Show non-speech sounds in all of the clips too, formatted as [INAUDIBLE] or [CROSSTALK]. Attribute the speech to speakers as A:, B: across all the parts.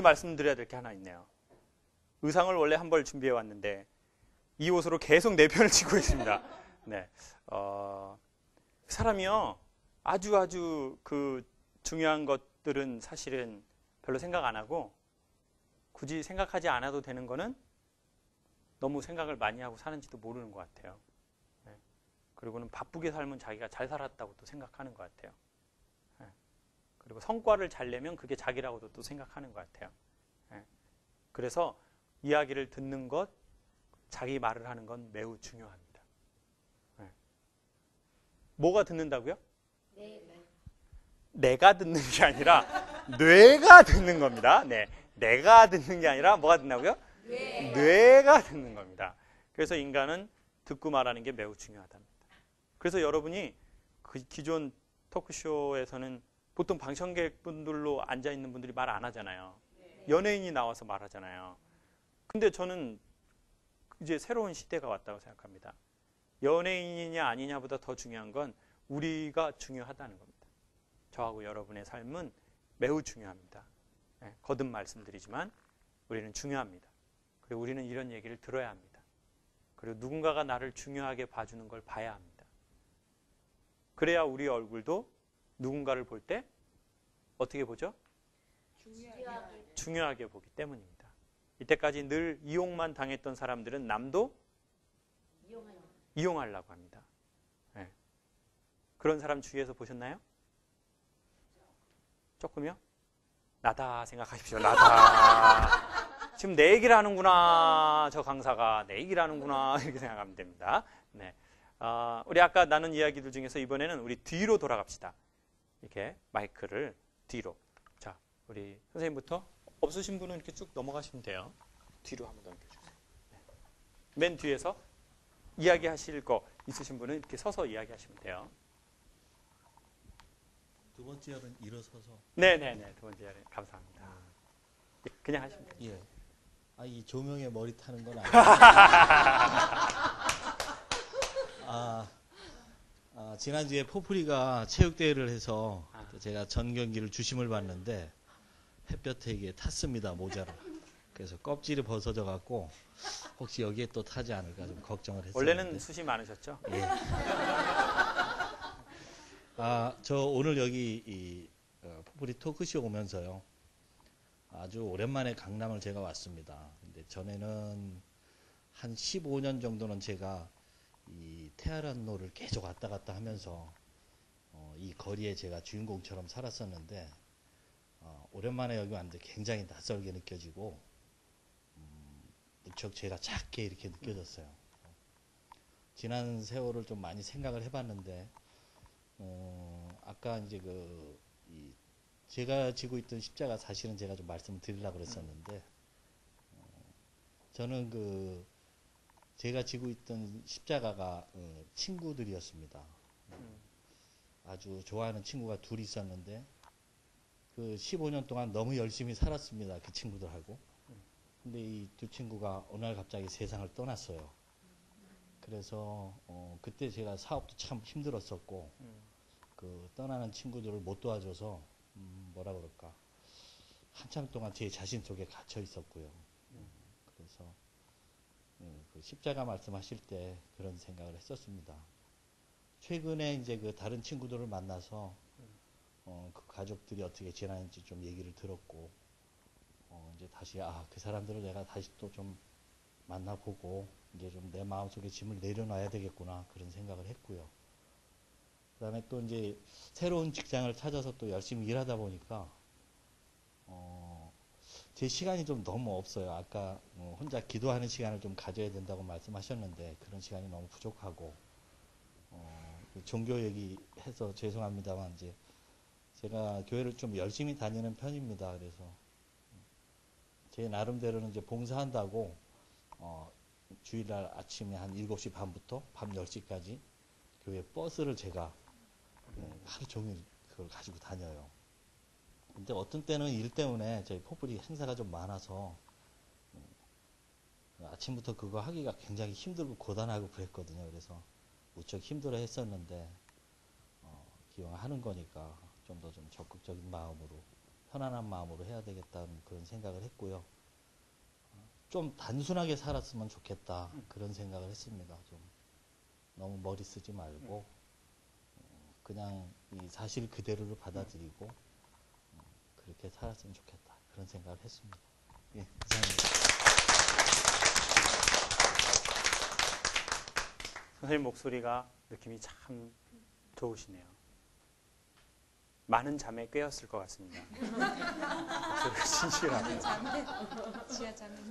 A: 미리 말씀드려야 될 게 하나 있네요. 의상을 원래 한 벌 준비해 왔는데 이 옷으로 계속 내 편을 치고 있습니다. 네, 어, 사람이요 아주 아주 그 중요한 것들은 사실은 별로 생각 안 하고 굳이 생각하지 않아도 되는 거는 너무 생각을 많이 하고 사는지도 모르는 것 같아요. 네. 그리고는 바쁘게 살면 자기가 잘 살았다고 또 생각하는 것 같아요. 네. 그리고 성과를 잘 내면 그게 자기라고도 또 생각하는 것 같아요. 네. 그래서 이야기를 듣는 것, 자기 말을 하는 건 매우 중요합니다. 네. 뭐가 듣는다고요?
B: 네.
A: 내가 듣는 게 아니라 [LAUGHS] 뇌가 듣는 겁니다. 네. 내가 듣는 게 아니라 뭐가 듣는다고요?
B: 네.
A: 뇌가 듣는 겁니다. 그래서 인간은 듣고 말하는 게 매우 중요하답니다. 그래서 여러분이 그 기존 토크쇼에서는 보통 방청객분들로 앉아 있는 분들이 말 안 하잖아요. 연예인이 나와서 말하잖아요. 근데 저는 이제 새로운 시대가 왔다고 생각합니다. 연예인이냐 아니냐보다 더 중요한 건 우리가 중요하다는 겁니다. 저하고 여러분의 삶은 매우 중요합니다. 네, 거듭 말씀드리지만 우리는 중요합니다. 그리고 우리는 이런 얘기를 들어야 합니다. 그리고 누군가가 나를 중요하게 봐주는 걸 봐야 합니다. 그래야 우리 얼굴도 누군가를 볼 때 어떻게 보죠?
B: 중요하게.
A: 중요하게 보기 때문입니다. 이때까지 늘 이용만 당했던 사람들은 남도 이용하려고 합니다. 네. 그런 사람 주위에서 보셨나요? 조금요? 나다 생각하십시오. 나다. [LAUGHS] 지금 내 얘기를 하는구나. 저 강사가 내 얘기를 하는구나. 이렇게 생각하면 됩니다. 네. 아, 우리 아까 나눈 이야기들 중에서 이번에는 우리 뒤로 돌아갑시다. 이렇게 마이크를 뒤로. 자, 우리 선생님부터 없으신 분은 이렇게 쭉 넘어가시면 돼요. 뒤로 한번 넘겨주세요. 네. 맨 뒤에서 이야기하실 거 있으신 분은 이렇게 서서 이야기하시면 돼요.
C: 두 번째 열은 일어서서
A: 네네네. 두 번째 네, 감사합니다. 예, 그냥 하시면 돼요.
C: 예. 아이 조명에 머리 타는 건 아니에요. [LAUGHS] 아, 아, 지난주에 포프리가 체육대회를 해서
A: 아.
C: 또 제가 전 경기를 주심을 봤는데 햇볕에 탔습니다 모자를. 그래서 껍질이 벗어져 갖고 혹시 여기에 또 타지 않을까 좀 걱정을 했어요.
A: 원래는 숱이 많으셨죠?
C: 예. 아, 저 오늘 여기 이 어, 포프리 토크쇼 오면서요. 아주 오랜만에 강남을 제가 왔습니다. 근데 전에는 한 15년 정도는 제가 이 테헤란로를 계속 왔다 갔다 하면서 어, 이 거리에 제가 주인공처럼 살았었는데 어, 오랜만에 여기 왔는데 굉장히 낯설게 느껴지고 음, 무척 제가 작게 이렇게 느껴졌어요. 지난 세월을 좀 많이 생각을 해봤는데 어, 아까 이제 그, 이, 제가 지고 있던 십자가 사실은 제가 좀 말씀을 드리려고 그랬었는데, 어, 저는 그, 제가 지고 있던 십자가가 어, 친구들이었습니다.
A: 음.
C: 아주 좋아하는 친구가 둘이 있었는데, 그 15년 동안 너무 열심히 살았습니다. 그 친구들하고. 근데 이 두 친구가 어느 날 갑자기 세상을 떠났어요. 그래서 어, 그때 제가 사업도 참 힘들었었고
A: 음.
C: 그 떠나는 친구들을 못 도와줘서 음, 뭐라 그럴까 한참 동안 제 자신 속에 갇혀 있었고요. 십자가 말씀하실 때 그런 생각을 했었습니다. 최근에 이제 그 다른 친구들을 만나서 어, 그 가족들이 어떻게 지내는지 좀 얘기를 들었고 어, 이제 다시 아 그 사람들을 내가 다시 또 좀 만나보고 이제 좀 내 마음속에 짐을 내려놔야 되겠구나 그런 생각을 했고요. 그다음에 또 이제 새로운 직장을 찾아서 또 열심히 일하다 보니까 어, 제 시간이 좀 너무 없어요. 아까 어, 혼자 기도하는 시간을 좀 가져야 된다고 말씀하셨는데 그런 시간이 너무 부족하고 어, 그 종교 얘기해서 죄송합니다만 이제 제가 교회를 좀 열심히 다니는 편입니다. 그래서 제 나름대로는 이제 봉사한다고 어, 주일날 아침에 한 7시 반부터 밤 10시까지 교회 버스를 제가 음, 하루 종일 그걸 가지고 다녀요. 근데 어떤 때는 일 때문에 저희 포프리 행사가 좀 많아서 음, 아침부터 그거 하기가 굉장히 힘들고 고단하고 그랬거든요. 그래서 무척 힘들어 했었는데 어, 기왕 하는 거니까 좀 더좀 적극적인 마음으로 편안한 마음으로 해야 되겠다는 그런 생각을 했고요. 어, 좀 단순하게 살았으면 좋겠다 그런 생각을 했습니다. 좀 너무 머리 쓰지 말고 어, 그냥 이 사실 그대로를 받아들이고 어, 그렇게 살았으면 좋겠다 그런 생각을 했습니다. 예, 이상입니다.
A: 선생님 목소리가 느낌이 참 좋으시네요. 많은 잠에 꿰었을 것 같습니다. 목소리가 진실하고.
D: 지하 자매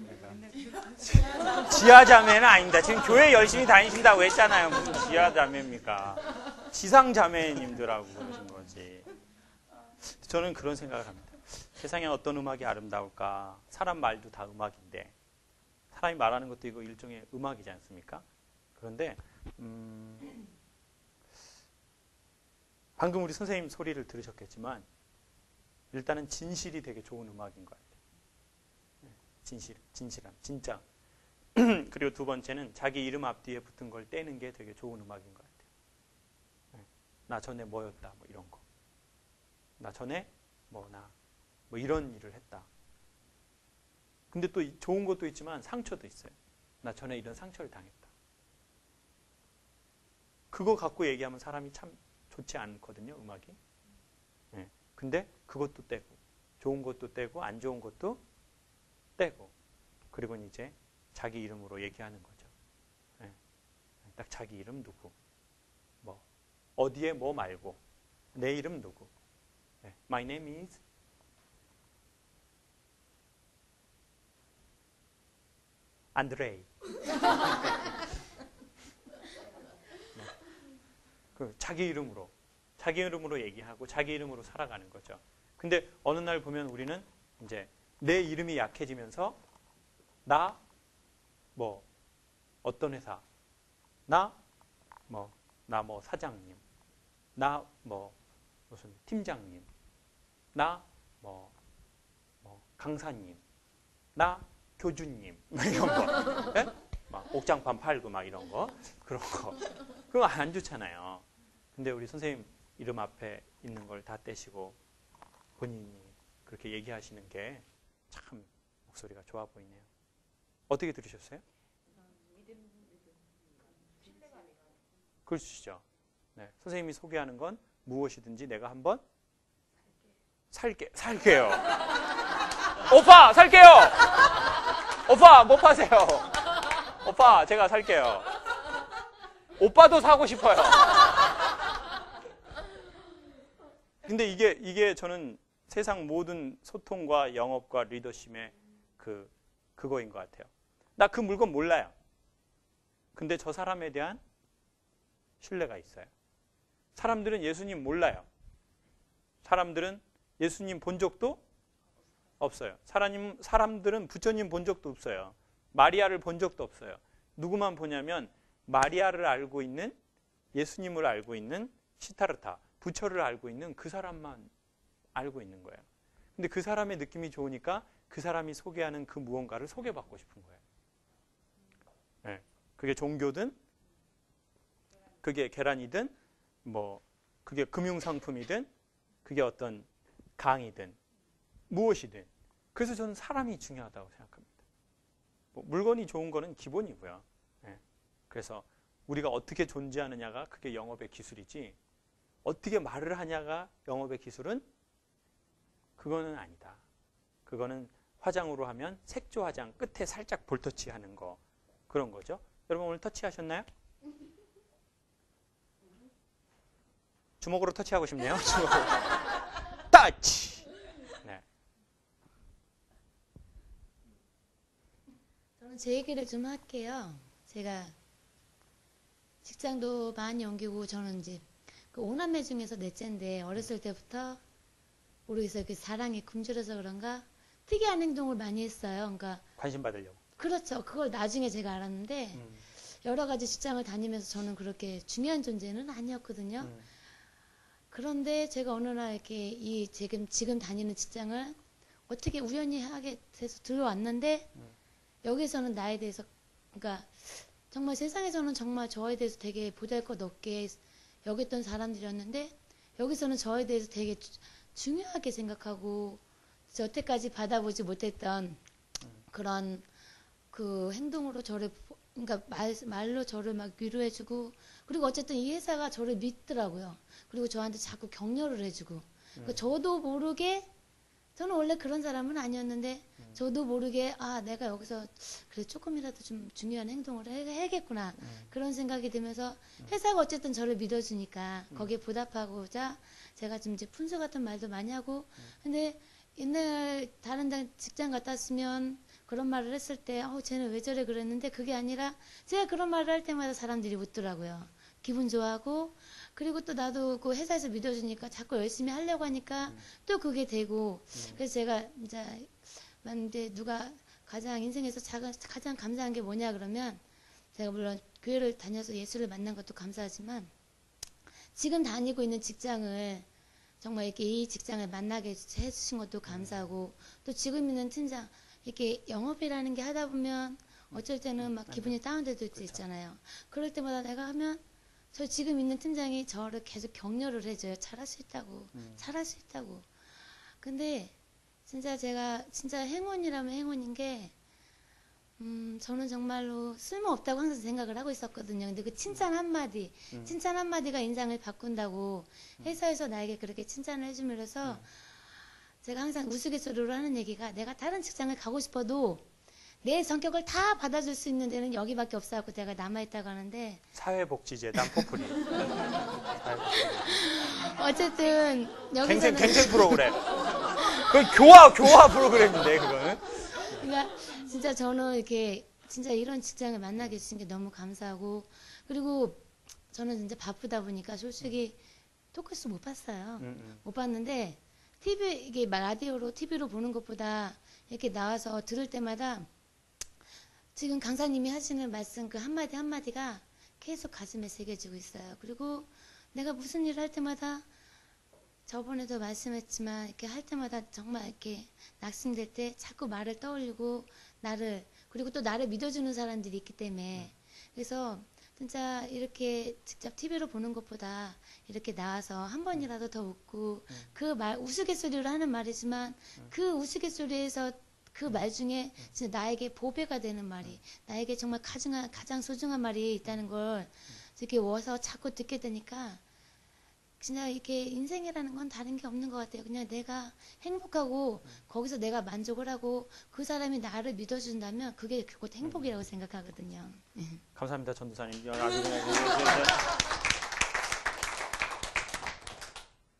A: 지하 자매는 아닙니다. 지금 교회 열심히 다니신다고 했잖아요. 무슨 지하 자매입니까? 지상 자매님들하고 그러신 거지. 저는 그런 생각을 합니다. 세상에 어떤 음악이 아름다울까? 사람 말도 다 음악인데 사람이 말하는 것도 이거 일종의 음악이지 않습니까? 그런데 음, 방금 우리 선생님 소리를 들으셨겠지만 일단은 진실이 되게 좋은 음악인 것 같아요. 네, 진실, 진실함, 진짜. [CLEARS THROAT] 그리고 두 번째는 자기 이름 앞뒤에 붙은 걸 떼는 게 되게 좋은 음악인 것 같아요. 네, 나 전에 뭐였다, 뭐 이런 거. 나 전에 뭐나 뭐 이런 일을 했다. 근데 또 이- 좋은 것도 있지만 상처도 있어요. 나 전에 이런 상처를 당했다. 그거 갖고 얘기하면 사람이 참 좋지 않거든요, 음악이. 예. 근데 그것도 떼고, 좋은 것도 떼고, 안 좋은 것도 떼고, 그리고 이제 자기 이름으로 얘기하는 거죠. 예. 딱 자기 이름 누구, 뭐, 어디에 뭐 말고, 내 이름 누구. 예. My name is 안드레이. 그 자기 이름으로 자기 이름으로 얘기하고 자기 이름으로 살아가는 거죠. 근데 어느 날 보면 우리는 이제 내 이름이 약해지면서 나 뭐 어떤 회사 나 뭐 나뭐 사장님 나 뭐 무슨 팀장님 나뭐 뭐 강사님 나 교주님 [LAUGHS] 뭐 이런 거 예? 막 옥장판 팔고 막 이런 거 그런 거 그거 안 좋잖아요. 근데 우리 선생님 이름 앞에 있는 걸 다 떼시고 본인이 그렇게 얘기하시는 게 참 목소리가 좋아 보이네요. 어떻게 들으셨어요? 그러시죠. 네, 선생님이 소개하는 건 무엇이든지 내가 한번 살게 살게요. [LAUGHS] 오빠 살게요. 오빠 뭐 파세요? 오빠 제가 살게요. 오빠도 사고 싶어요. 근데 이게 이게 저는 세상 모든 소통과 영업과 리더십의 그 그거인 것 같아요. 나 그 물건 몰라요. 근데 저 사람에 대한 신뢰가 있어요. 사람들은 예수님 몰라요. 사람들은 예수님 본 적도 없어요. 사람, 사람들은 부처님 본 적도 없어요. 마리아를 본 적도 없어요. 누구만 보냐면 마리아를 알고 있는 예수님을 알고 있는 시타르타, 부처를 알고 있는 그 사람만 알고 있는 거예요. 근데 그 사람의 느낌이 좋으니까 그 사람이 소개하는 그 무언가를 소개받고 싶은 거예요. 네. 그게 종교든, 그게 계란이든, 뭐, 그게 금융상품이든, 그게 어떤 강의든, 무엇이든. 그래서 저는 사람이 중요하다고 생각합니다. 뭐 물건이 좋은 거는 기본이고요. 네. 그래서 우리가 어떻게 존재하느냐가 그게 영업의 기술이지, 어떻게 말을 하냐가 영업의 기술은 그거는 아니다. 그거는 화장으로 하면 색조 화장 끝에 살짝 볼터치 하는 거 그런 거죠. 여러분 오늘 터치하셨나요? 주먹으로 터치하고 싶네요. [LAUGHS] 주먹으로. [LAUGHS] 터치. 네.
B: 저는 제 얘기를 좀 할게요. 제가 직장도 많이 옮기고 저는 이제 그 오남매 중에서 넷째인데 어렸을 때부터 모르겠어요. 그 사랑이 굶주려서 그런가 특이한 행동을 많이 했어요. 그러니까
A: 관심 받으려고.
B: 그렇죠. 그걸 나중에 제가 알았는데
A: 음,
B: 여러 가지 직장을 다니면서 저는 그렇게 중요한 존재는 아니었거든요.
A: 음,
B: 그런데 제가 어느 날 이렇게 이 지금 지금 다니는 직장을 어떻게 우연히 하게 돼서 들어왔는데
A: 음.
B: 여기서는 나에 대해서 그러니까 정말 세상에서는 정말 저에 대해서 되게 보잘것 없게 여겼던 사람들이었는데 여기서는 저에 대해서 되게 주- 중요하게 생각하고 여태까지 받아보지 못했던 그런 그 행동으로 저를 보- 그러니까 말, 말로 저를 막 위로해주고 그리고 어쨌든 이 회사가 저를 믿더라고요. 그리고 저한테 자꾸 격려를 해주고 그러니까 저도 모르게 저는 원래 그런 사람은 아니었는데 저도 모르게 아 내가 여기서 그래 조금이라도 좀 중요한 행동을 해, 해야겠구나. 그런 생각이 들면서 회사가 어쨌든 저를 믿어주니까 거기에 보답하고자 제가 좀 이제 분수 같은 말도 많이 하고 근데 옛날 다른 데 직장 갔다 왔으면 그런 말을 했을 때 어, 쟤는 왜 저래 그랬는데 그게 아니라 제가 그런 말을 할 때마다 사람들이 웃더라고요. 기분 좋아하고 그리고 또 나도 그 회사에서 믿어주니까 자꾸 열심히 하려고 하니까 또 그게 되고. 그래서 제가 이제 만데 누가 가장 인생에서 자가, 가장 감사한 게 뭐냐 그러면 제가 물론 교회를 다녀서 예수를 만난 것도 감사하지만 지금 다니고 있는 직장을 정말 이렇게 이 직장을 만나게 해주신 것도 감사하고 또 지금 있는 팀장 이렇게 영업이라는 게 하다 보면 어쩔 때는 막 기분이 다운될 때도 있잖아요. 그럴 때마다 내가 하면 저 지금 있는 팀장이 저를 계속 격려를 해줘요. 잘할 수 있다고, 잘할 수 있다고. 근데 진짜 제가 진짜 행운이라면 행운인 게 음, 저는 정말로 쓸모없다고 항상 생각을 하고 있었거든요. 근데 그 칭찬 한마디, 칭찬 한마디가 인상을 바꾼다고 회사에서 나에게 그렇게 칭찬을 해주면서 제가 항상 우스갯소리로 하는 얘기가 내가 다른 직장을 가고 싶어도 내 성격을 다 받아줄 수 있는 데는 여기밖에 없어갖고 내가 남아있다고 하는데
A: 사회복지재단 포프리. [LAUGHS]
B: 어쨌든
A: 갱생
B: 여기서는
A: 갱생 프로그램. 그 교화 교화 프로그램인데 그거는.
B: 그러니까 진짜 저는 이렇게 진짜 이런 직장을 만나게 해주신 게 너무 감사하고 그리고 저는 진짜 바쁘다 보니까 솔직히 토크스 못 봤어요.
A: 음, 음.
B: 못 봤는데 TV 이게 라디오로 TV로 보는 것보다 이렇게 나와서 들을 때마다 지금 강사님이 하시는 말씀 그 한마디 한마디가 계속 가슴에 새겨지고 있어요. 그리고 내가 무슨 일을 할 때마다 저번에도 말씀했지만 이렇게 할 때마다 정말 이렇게 낙심될 때 자꾸 말을 떠올리고 나를 그리고 또 나를 믿어주는 사람들이 있기 때문에. 그래서 진짜 이렇게 직접 TV로 보는 것보다 이렇게 나와서 한 번이라도 더 웃고 그 말 우스갯소리로 하는 말이지만 그 우스갯소리에서 그 말 중에 진짜 나에게 보배가 되는 말이 나에게 정말 가장 가장 소중한 말이 있다는 걸 이렇게 와서 자꾸 듣게 되니까 진짜 이렇게 인생이라는 건 다른 게 없는 것 같아요. 그냥 내가 행복하고 거기서 내가 만족을 하고 그 사람이 나를 믿어준다면 그게 그것 행복이라고 생각하거든요.
A: 감사합니다 전도사님.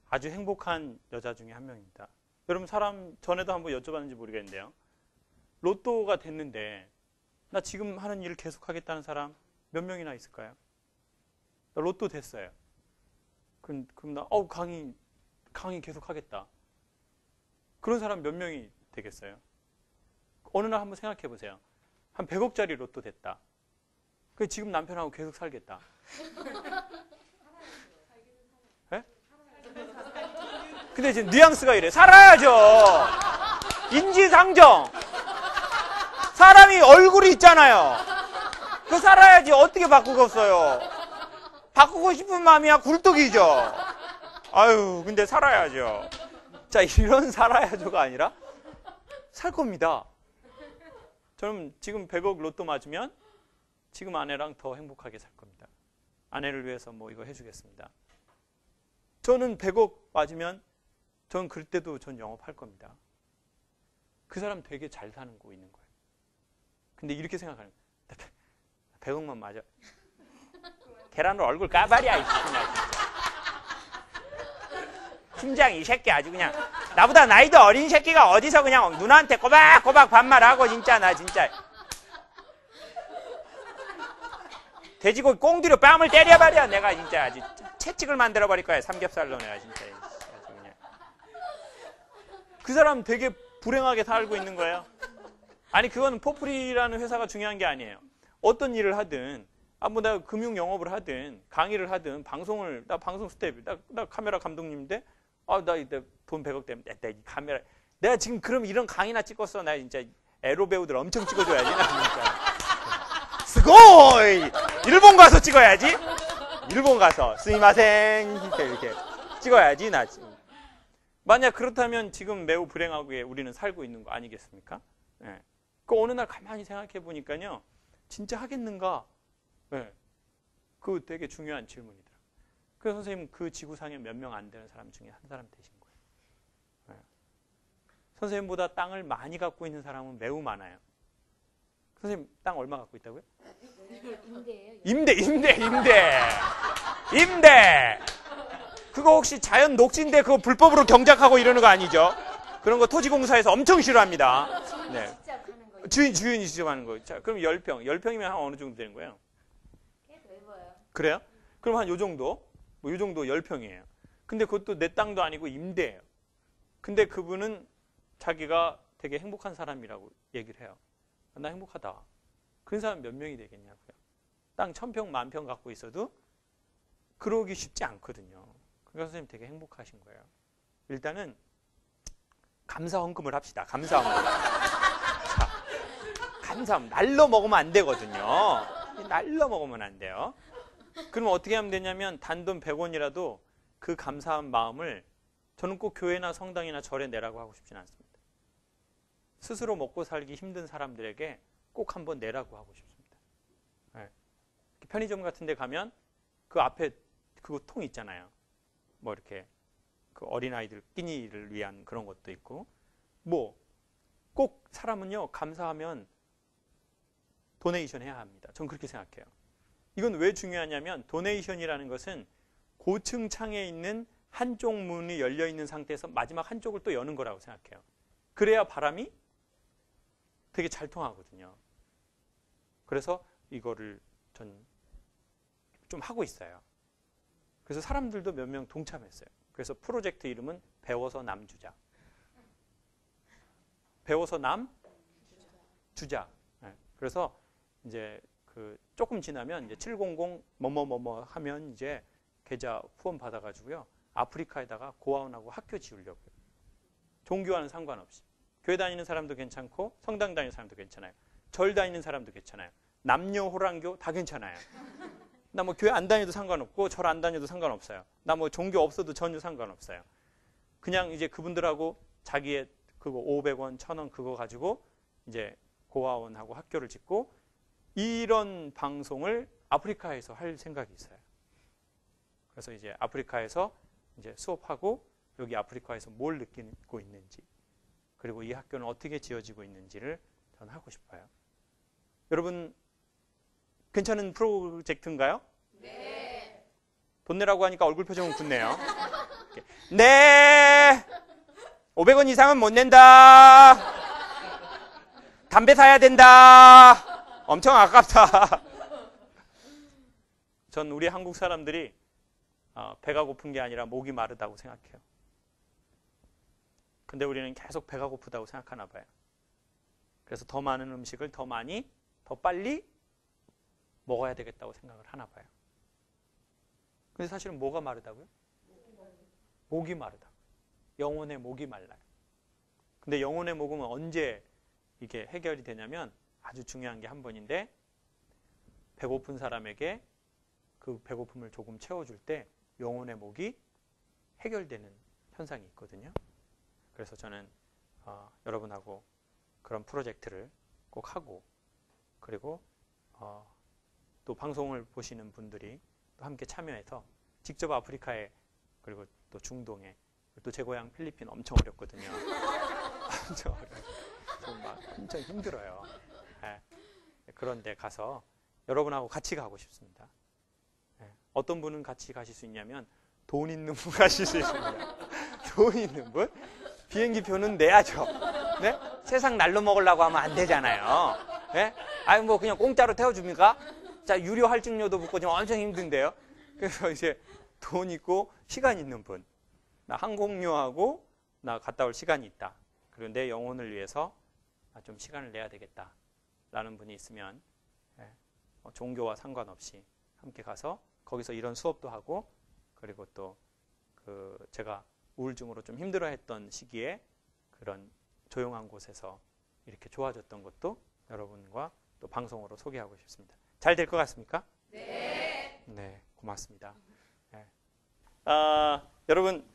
A: 아주 행복한 여자 중에 한 명입니다. 여러분 사람 전에도 한번 여쭤봤는지 모르겠는데요. 로또가 됐는데 나 지금 하는 일을 계속하겠다는 사람 몇 명이나 있을까요? 나 로또 됐어요. 그럼, 그럼 나 어우 강의 강의 계속하겠다. 그런 사람 몇 명이 되겠어요? 어느 날 한번 생각해 보세요. 한 100억짜리 로또 됐다. 그 지금 남편하고 계속 살겠다. [LAUGHS] 예? 근데 지금 뉘앙스가 이래. 살아야죠. 인지상정. 사람이 얼굴이 있잖아요. 그 살아야지 어떻게 바꾸겠어요. 바꾸고 싶은 마음이야 굴뚝이죠. 아유, 근데 살아야죠. 자, 이런 살아야죠가 아니라 살 겁니다. 저는 지금 100억 로또 맞으면 지금 아내랑 더 행복하게 살 겁니다. 아내를 위해서 뭐 이거 해주겠습니다. 저는 100억 맞으면 전 그때도 전 영업할 겁니다. 그 사람 되게 잘 사는 거 있는 거예요. 근데 이렇게 생각하는 거예요. 100억만 맞아. 계란으로 얼굴 까발이야, 이. 팀장 이 새끼 아주 그냥 나보다 나이도 어린 새끼가 어디서 그냥 누나한테 꼬박꼬박 반말하고 진짜 나 진짜 돼지고기 꽁뒤로 뺨을 때려버려 내가 진짜 아주 채찍을 만들어 버릴 거야 삼겹살로 내가 진짜 아주 그냥 그 사람 되게 불행하게 살고 있는 거예요 아니 그건 포프리라는 회사가 중요한 게 아니에요. 어떤 일을 하든 아뭐 내가 금융 영업을 하든 강의를 하든 방송을 나 방송 스텝 나, 나 카메라 감독님인데 아나 이때 돈 100억 때문에 내, 내 카메라. 내가 지금 그럼 이런 강의나 찍었어. 나 진짜 에로 배우들 엄청 찍어줘야지 나 진짜. 스고이! 일본 가서 찍어야지. 일본 가서. 스미마생 이렇게 이렇게. 찍어야지 나 지금. 만약 그렇다면 지금 매우 불행하게 우리는 살고 있는 거 아니겠습니까? 예. 그 어느 날 가만히 생각해 보니까요, 진짜 하겠는가? 예. 그 되게 중요한 질문이더라고요. 그래서 선생님 그 지구상에 몇 명 안 되는 사람 중에 한 사람 되신 거예요. 예. 선생님보다 땅을 많이 갖고 있는 사람은 매우 많아요. 선생님 땅 얼마 갖고 있다고요? 임대, 임대, 임대, 임대. 그거 혹시 자연 녹지인데 그거 불법으로 경작하고 이러는 거 아니죠? 그런 거 토지공사에서 엄청 싫어합니다. 네. 주인, 주인이 직접 하는 거. 자, 그럼 10평. 10평이면 한 어느 정도 되는 거예요? 그래요? 그럼 한 요 정도? 뭐 요 정도 10평이에요. 근데 그것도 내 땅도 아니고 임대예요. 근데 그분은 자기가 되게 행복한 사람이라고 얘기를 해요. 나 행복하다. 그런 사람 몇 명이 되겠냐고요. 땅 천평, 만평 갖고 있어도 그러기 쉽지 않거든요. 그러니까 선생님 되게 행복하신 거예요. 일단은 감사 헌금을 합시다. 감사 헌금. [LAUGHS] 헌금. 날로 먹으면 안 되거든요. 날로 먹으면 안 돼요. 그럼 어떻게 하면 되냐면 단돈 100원이라도 그 감사한 마음을 저는 꼭 교회나 성당이나 절에 내라고 하고 싶진 않습니다. 스스로 먹고 살기 힘든 사람들에게 꼭 한번 내라고 하고 싶습니다. 네. 편의점 같은 데 가면 그 앞에 그거 통 있잖아요. 뭐 이렇게 그 어린아이들 끼니를 위한 그런 것도 있고 뭐 꼭 사람은요 감사하면 도네이션 해야 합니다. 전 그렇게 생각해요. 이건 왜 중요하냐면 도네이션이라는 것은 고층 창에 있는 한쪽 문이 열려 있는 상태에서 마지막 한쪽을 또 여는 거라고 생각해요. 그래야 바람이 되게 잘 통하거든요. 그래서 이거를 전 좀 하고 있어요. 그래서 사람들도 몇 명 동참했어요. 그래서 프로젝트 이름은 배워서 남 주자. 배워서 남 주자. 네. 그래서 이제 그 조금 지나면 이제 700 뭐뭐뭐뭐 하면 이제 계좌 후원 받아가지고요 아프리카에다가 고아원하고 학교 지으려고요. 종교와는 상관없이 교회 다니는 사람도 괜찮고 성당 다니는 사람도 괜찮아요. 절 다니는 사람도 괜찮아요. 남녀 호랑교 다 괜찮아요. 나 뭐 교회 안 다녀도 상관없고 절 안 다녀도 상관없어요. 나 뭐 종교 없어도 전혀 상관없어요. 그냥 이제 그분들하고 자기의 그거 500원, 1000원 그거 가지고 이제 고아원하고 학교를 짓고 이런 방송을 아프리카에서 할 생각이 있어요. 그래서 이제 아프리카에서 이제 수업하고 여기 아프리카에서 뭘 느끼고 있는지 그리고 이 학교는 어떻게 지어지고 있는지를 저는 하고 싶어요. 여러분 괜찮은 프로젝트인가요? 네. 돈 내라고 하니까 얼굴 표정은 굳네요. [LAUGHS] 네. 500원 이상은 못 낸다. 담배 사야 된다. 엄청 아깝다. [LAUGHS] 전 우리 한국 사람들이 어, 배가 고픈 게 아니라 목이 마르다고 생각해요. 근데 우리는 계속 배가 고프다고 생각하나 봐요. 그래서 더 많은 음식을 더 많이, 더 빨리 먹어야 되겠다고 생각을 하나 봐요. 근데 사실은 뭐가 마르다고요? 목이 마르다. 영혼의 목이 말라요. 근데 영혼의 목은 언제 이게 해결이 되냐면 아주 중요한 게 한 번인데 배고픈 사람에게 그 배고픔을 조금 채워줄 때 영혼의 목이 해결되는 현상이 있거든요. 그래서 저는 어, 여러분하고 그런 프로젝트를 꼭 하고 그리고 어, 또 방송을 보시는 분들이 또 함께 참여해서 직접 아프리카에 그리고 또 중동에 또 제 고향 필리핀 엄청 어렵거든요. [LAUGHS] 엄청 어려워요. 좀막 엄청 힘들어요. 네. 그런 데 가서 여러분하고 같이 가고 싶습니다. 네. 어떤 분은 같이 가실 수 있냐면 돈 있는 분 가실 수 있습니다. [LAUGHS] 돈 있는 분? 비행기 표는 내야죠. 네? 세상 날로 먹으려고 하면 안 되잖아요. 네? 아니 뭐 그냥 공짜로 태워줍니까? 자 유료 할증료도 붙고 지금 엄청 힘든데요. 그래서 이제 돈 있고 시간 있는 분, 나 항공료하고 나 갔다 올 시간이 있다. 내 영혼을 위해서 좀 시간을 내야 되겠다 라는 분이 있으면 예, 어, 종교와 상관없이 함께 가서 거기서 이런 수업도 하고 그리고 또 그 제가 우울증으로 좀 힘들어했던 시기에 그런 조용한 곳에서 이렇게 좋아졌던 것도 여러분과 또 방송으로 소개하고 싶습니다. 잘 될 것 같습니까? 네. 네, 고맙습니다. 네. 아, 여러분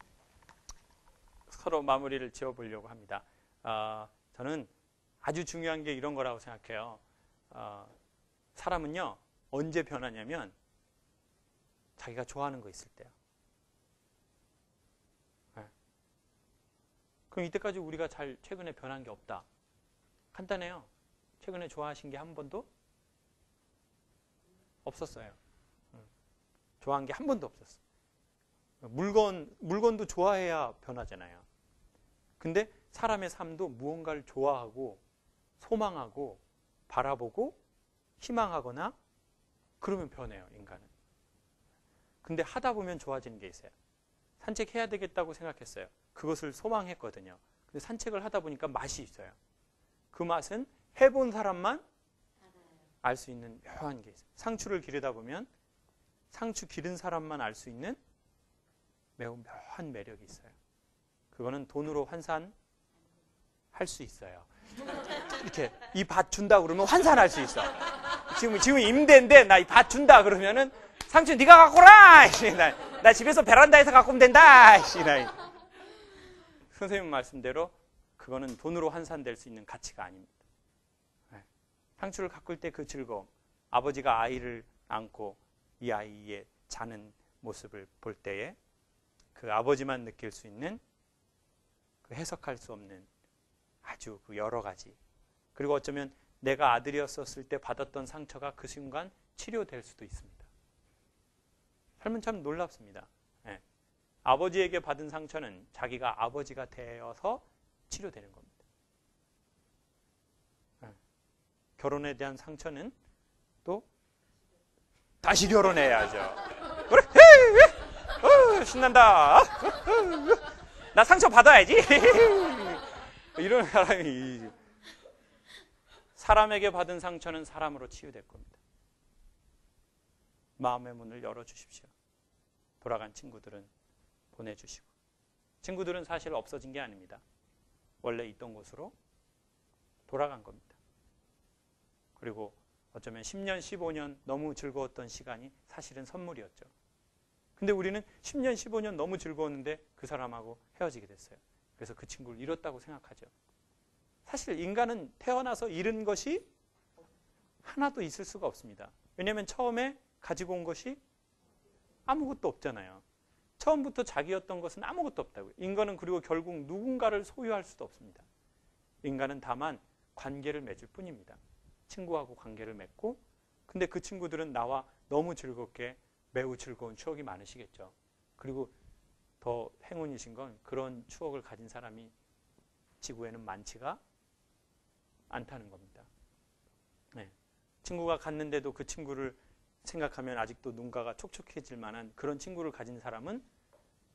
A: 서로 마무리를 지어보려고 합니다. 아, 저는 아주 중요한 게 이런 거라고 생각해요. 아, 사람은요 언제 변하냐면 자기가 좋아하는 거 있을 때요. 네. 그럼 이때까지 우리가 잘 최근에 변한 게 없다. 간단해요. 최근에 좋아하신 게 한 번도 없었어요. 음. 좋아한 게 한 번도 없었어. 물건 물건도 좋아해야 변하잖아요. 근데 사람의 삶도 무언가를 좋아하고 소망하고 바라보고 희망하거나 그러면 변해요, 인간은. 근데 하다 보면 좋아지는 게 있어요. 산책해야 되겠다고 생각했어요. 그것을 소망했거든요. 근데 산책을 하다 보니까 맛이 있어요. 그 맛은 해본 사람만 알 수 있는 묘한 게 있어요. 상추를 기르다 보면 상추 기른 사람만 알 수 있는 매우 묘한 매력이 있어요. 그거는 돈으로 환산할 수 있어요. 이렇게 이 밭 준다 그러면 환산할 수 있어. 지금 지금 임대인데 나 이 밭 준다 그러면은 상추 네가 갖고 라. 나, 나 집에서 베란다에서 갖고 오면 된다. 나. 선생님 말씀대로 그거는 돈으로 환산될 수 있는 가치가 아닙니다. 네. 상추를 가꿀 때 그 즐거움, 아버지가 아이를 안고 이 아이의 자는 모습을 볼 때에 그 아버지만 느낄 수 있는 그 해석할 수 없는 아주 그 여러 가지 그리고 어쩌면 내가 아들이었었을 때 받았던 상처가 그 순간 치료될 수도 있습니다. 삶은 참 놀랍습니다. 예. 아버지에게 받은 상처는 자기가 아버지가 되어서 치료되는 겁니다. 예. 결혼에 대한 상처는 또 다시 결혼해야죠. 그래, 어, 신난다. 나 상처 받아야지. [LAUGHS] 이런 사람이 사람에게 받은 상처는 사람으로 치유될 겁니다. 마음의 문을 열어주십시오. 돌아간 친구들은 보내주시고 친구들은 사실 없어진 게 아닙니다. 원래 있던 곳으로 돌아간 겁니다. 그리고 어쩌면 10년, 15년 너무 즐거웠던 시간이 사실은 선물이었죠. 근데 우리는 10년, 15년 너무 즐거웠는데 그 사람하고 헤어지게 됐어요. 그래서 그 친구를 잃었다고 생각하죠. 사실 인간은 태어나서 잃은 것이 하나도 있을 수가 없습니다. 왜냐하면 처음에 가지고 온 것이 아무것도 없잖아요. 처음부터 자기였던 것은 아무것도 없다고요. 인간은 그리고 결국 누군가를 소유할 수도 없습니다. 인간은 다만 관계를 맺을 뿐입니다. 친구하고 관계를 맺고 근데 그 친구들은 나와 너무 즐겁게 매우 즐거운 추억이 많으시겠죠. 그리고 더 행운이신 건 그런 추억을 가진 사람이 지구에는 많지가 않다는 겁니다. 네. 친구가 갔는데도 그 친구를 생각하면 아직도 눈가가 촉촉해질 만한 그런 친구를 가진 사람은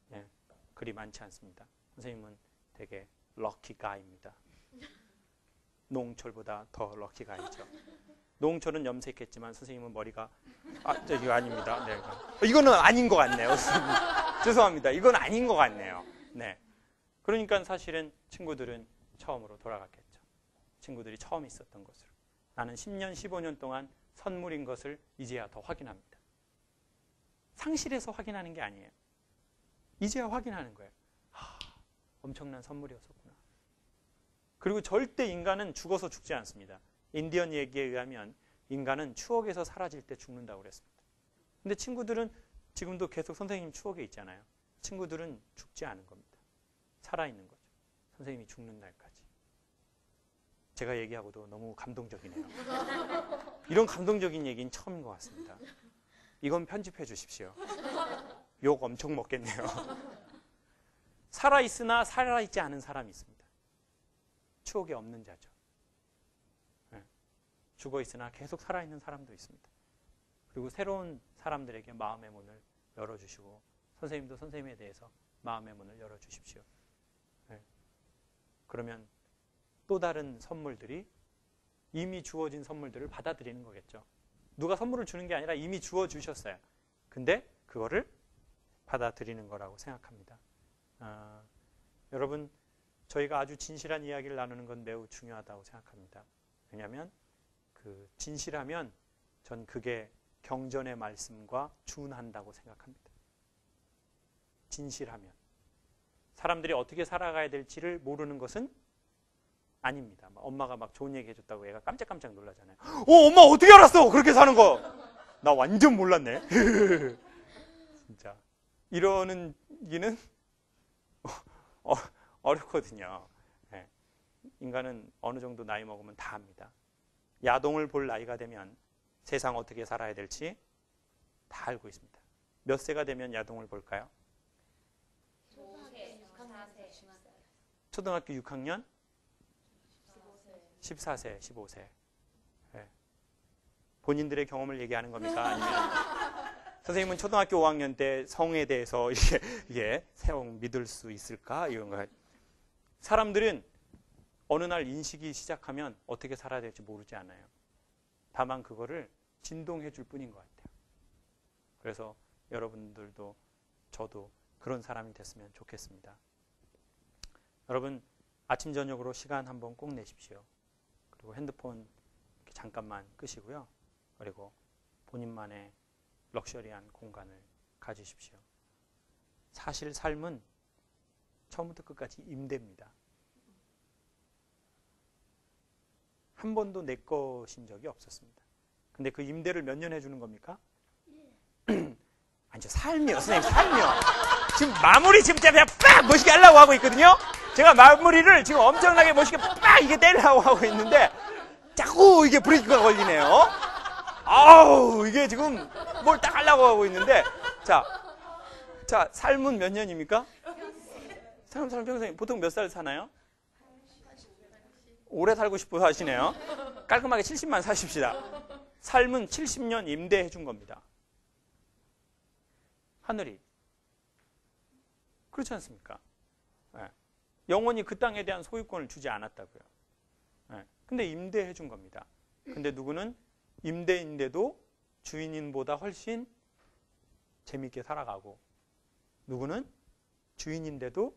A: 네, 그리 많지 않습니다. 선생님은 되게 럭키 가입니다. [LAUGHS] 노홍철보다 더 럭키 가이죠. 노홍철은 염색했지만 선생님은 머리가 아, 저 이거 아닙니다. 네. 이거는 아닌 것 같네요. [LAUGHS] 죄송합니다. 이건 아닌 것 같네요. 네. 그러니까 사실은 친구들은 처음으로 돌아갔겠죠. 친구들이 처음 있었던 것으로. 나는 10년, 15년 동안 선물인 것을 이제야 더 확인합니다. 상실해서 확인하는 게 아니에요. 이제야 확인하는 거예요. 하, 엄청난 선물이었었구나. 그리고 절대 인간은 죽어서 죽지 않습니다. 인디언 얘기에 의하면 인간은 추억에서 사라질 때 죽는다고 그랬습니다. 근데 친구들은 지금도 계속 선생님 추억에 있잖아요. 친구들은 죽지 않은 겁니다. 살아있는 거죠. 선생님이 죽는 날까지. 제가 얘기하고도 너무 감동적이네요. [LAUGHS] 이런 감동적인 얘기는 처음인 것 같습니다. 이건 편집해 주십시오. 욕 엄청 먹겠네요. [LAUGHS] 살아있으나 살아있지 않은 사람이 있습니다. 추억이 없는 자죠. 네. 죽어 있으나 계속 살아있는 사람도 있습니다. 그리고 새로운 사람들에게 마음의 문을 열어주시고 선생님도 선생님에 대해서 마음의 문을 열어주십시오. 네. 그러면 또 다른 선물들이 이미 주어진 선물들을 받아들이는 거겠죠. 누가 선물을 주는 게 아니라 이미 주어 주셨어요. 근데 그거를 받아들이는 거라고 생각합니다. 아, 여러분, 저희가 아주 진실한 이야기를 나누는 건 매우 중요하다고 생각합니다. 왜냐하면 그 진실하면 전 그게 경전의 말씀과 준한다고 생각합니다. 진실하면 사람들이 어떻게 살아가야 될지를 모르는 것은 아닙니다. 막 엄마가 막 좋은 얘기 해줬다고 애가 깜짝깜짝 놀라잖아요. 어, 엄마 어떻게 알았어? 그렇게 사는 거. 나 완전 몰랐네. [LAUGHS] 진짜. 이러는 기는 [LAUGHS] 어, 어렵거든요. 예. 인간은 어느 정도 나이 먹으면 다 합니다. 야동을 볼 나이가 되면 세상 어떻게 살아야 될지 다 알고 있습니다. 몇 세가 되면 야동을 볼까요? 초등학교 6학년? 14세, 15세. 예. 본인들의 경험을 얘기하는 겁니까? 아니면 [LAUGHS] 선생님은 초등학교 5학년 때 성에 대해서 [LAUGHS] 이게, 이게 세용 믿을 수 있을까? 이런 거. 사람들은 어느 날 인식이 시작하면 어떻게 살아야 될지 모르지 않아요. 다만 그거를 진동해 줄 뿐인 것 같아요. 그래서 여러분들도 저도 그런 사람이 됐으면 좋겠습니다. 여러분 아침 저녁으로 시간 한번 꼭 내십시오. 그리고 핸드폰 잠깐만 끄시고요. 그리고 본인만의 럭셔리한 공간을 가지십시오. 사실 삶은 처음부터 끝까지 임대입니다. 한 번도 내 것인 적이 없었습니다. 근데 그 임대를 몇 년 해주는 겁니까? [CLEARS THROAT] 아니죠. 삶이요. 선생님, 삶이요. 지금 마무리 지금 제가 빡! 멋있게 하려고 하고 있거든요? 제가 마무리를 지금 엄청나게 멋있게 빡! 이게 때리려고 하고 있는데, 자꾸 이게 브레이크가 걸리네요. 아우, 이게 지금 뭘 딱 하려고 하고 있는데, 자, 자, 삶은 몇 년입니까? 사람, 사람 평생 보통 몇 살 사나요? 오래 살고 싶어 하시네요. 깔끔하게 70만 사십시다. 삶은 70년 임대해 준 겁니다. 하늘이. 그렇지 않습니까? 예. 영원히 그 땅에 대한 소유권을 주지 않았다고요. 예. 근데 임대해 준 겁니다. 근데 누구는 임대인데도 주인인보다 훨씬 재밌게 살아가고 누구는 주인인데도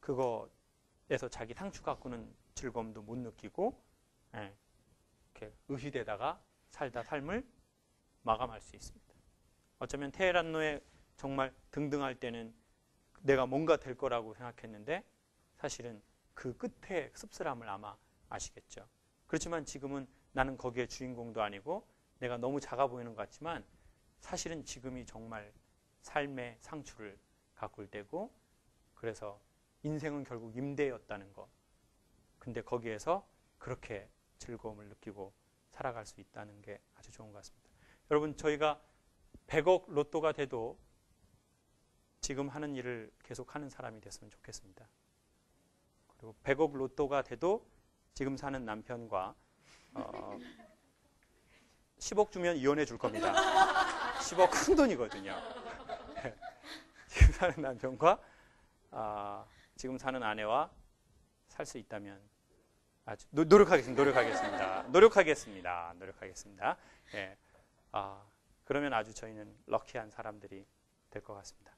A: 그거에서 자기 상추 갖고는 즐거움도 못 느끼고 예. 이렇게 의시되다가 살다 삶을 마감할 수 있습니다. 어쩌면 테헤란노에 정말 등등할 때는 내가 뭔가 될 거라고 생각했는데 사실은 그 끝에 씁쓸함을 아마 아시겠죠. 그렇지만 지금은 나는 거기에 주인공도 아니고 내가 너무 작아 보이는 것 같지만 사실은 지금이 정말 삶의 상추를 가꿀 때고 그래서 인생은 결국 임대였다는 것. 근데 거기에서 그렇게 즐거움을 느끼고 살아갈 수 있다는 게 아주 좋은 것 같습니다. 여러분 저희가 100억 로또가 돼도 지금 하는 일을 계속 하는 사람이 됐으면 좋겠습니다. 그리고 100억 로또가 돼도 지금 사는 남편과 어, 10억 주면 이혼해 줄 겁니다. 10억 큰 돈이거든요. 지금 사는 남편과 아, 지금 사는 아내와 살 수 있다면 아주 노, 노력하겠습니다. 노력하겠습니다. 노력하겠습니다. 노력하겠습니다. 예. 아, 그러면 아주 저희는 럭키한 사람들이 될 것 같습니다.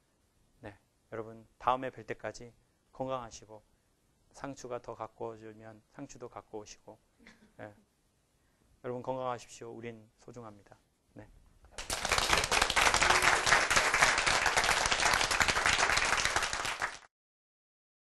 A: 네, 여러분 다음에 뵐 때까지 건강하시고 상추가 더 갖고 오면 상추도 갖고 오시고 예. 여러분 건강하십시오. 우린 소중합니다.